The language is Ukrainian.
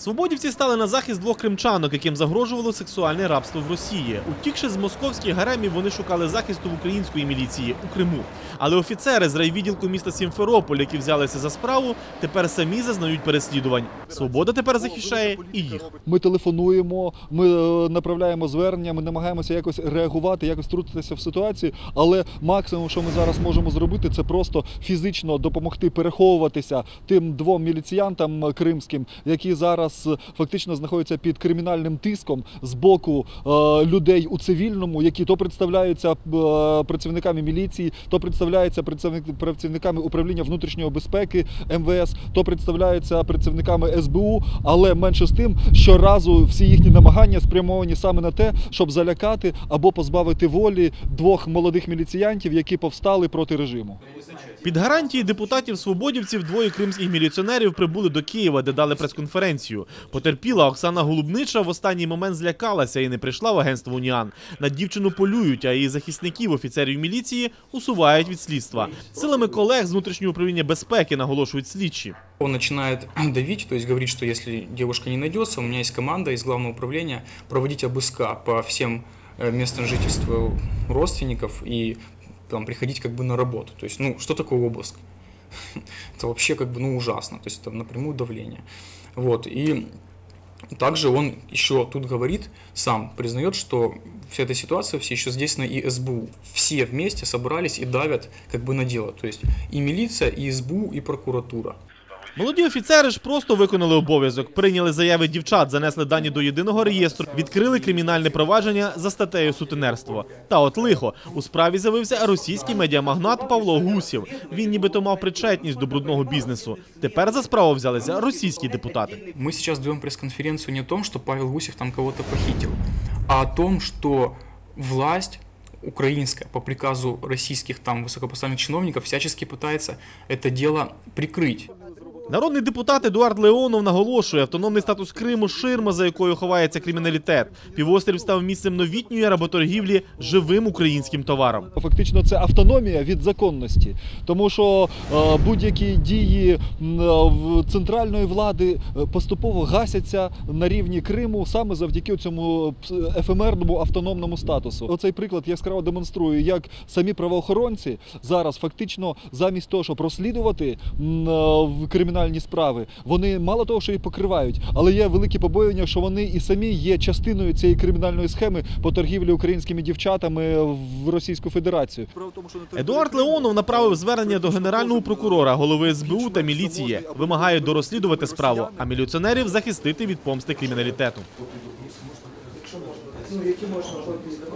Свободівці стали на захист двох кримчанок, яким загрожувало сексуальне рабство в Росії. Утікши з московських гаремів, вони шукали захисту в української міліції у Криму. Але офіцери з райвідділку міста Сімферополь, які взялися за справу, тепер самі зазнають переслідувань. Свобода тепер захищає і їх. Ми телефонуємо, ми е, направляємо звернення, ми намагаємося якось реагувати, якось втрутитися в ситуацію. Але максимум, що ми зараз можемо зробити, це просто фізично допомогти переховуватися тим двом міліціянтам кримським, які зараз е, фактично знаходяться під кримінальним тиском з боку е, людей у цивільному, які то представляються е, працівниками міліції, то представляються працівник- працівниками управління внутрішньої безпеки МВС, то представляються працівниками СБУ, але менше з тим, щоразу всі їхні намагання спрямовані саме на те, щоб залякати або позбавити волі двох молодих міліціянтів, які повстали проти режиму. Під гарантії депутатів свободівців двоє кримських міліціонерів прибули до Києва, де дали прес-конференцію Потерпіла Оксана Голубнича в останній момент злякалася і не прийшла в агентство Уніан. Над дівчину полюють, а її захисників, офіцерів міліції, усувають від слідства. Силами колег з внутрішнього управління безпеки наголошують слідчі. Он начинает давить, то есть говорит, что если девушка не найдется, у меня есть команда из главного управления проводить обыска по всем э, местам жительства родственников и там, приходить как бы на работу. То есть, ну, что такое обыск? Это вообще как бы, ну, ужасно. То есть, это напрямую давление. Вот, и также он еще тут говорит, сам признает, что вся эта ситуация все еще здесь на и СБУ. Все вместе собрались и давят как бы на дело. То есть и милиция, и СБУ, и прокуратура. Молоді офіцери ж просто виконали обов'язок, прийняли заяви дівчат, занесли дані до єдиного реєстру, відкрили кримінальне провадження за статтею сутенерство. Та от лихо у справі з'явився російський медіамагнат Павло Гусів. Він нібито мав причетність до брудного бізнесу. Тепер за справу взялися російські депутати. Мы сейчас даем пресс-конференцию не о том, что Павел Гусев там кого-то похитил, а о том, что власть украинская по приказу российских там высокопоставленных чиновников всячески пытается это дело прикрыть. Народний депутат Едуард Леонов наголошує, автономний статус Криму ширма, за якою ховається криміналітет. Півострів став місцем новітньої работоргівлі живим українським товаром. Фактично, це автономія від законності, тому що е, будь-які дії е, центральної влади е, поступово гасяться на рівні Криму саме завдяки цьому пс- ефемерному автономному статусу. Оцей приклад яскраво демонструє, як самі правоохоронці зараз фактично замість того, щоб розслідувати е, в кримінальні справи, вони мало того, що їх покривають, але є великі побоювання, що вони і самі є частиною цієї кримінальної схеми по торгівлі українськими дівчатами в Російську Федерацію. Едуард Леонов направив звернення до генерального прокурора, голови СБУ та міліції. Вимагає дорозслідувати справу, а міліціонерів захистити від помсти криміналітету.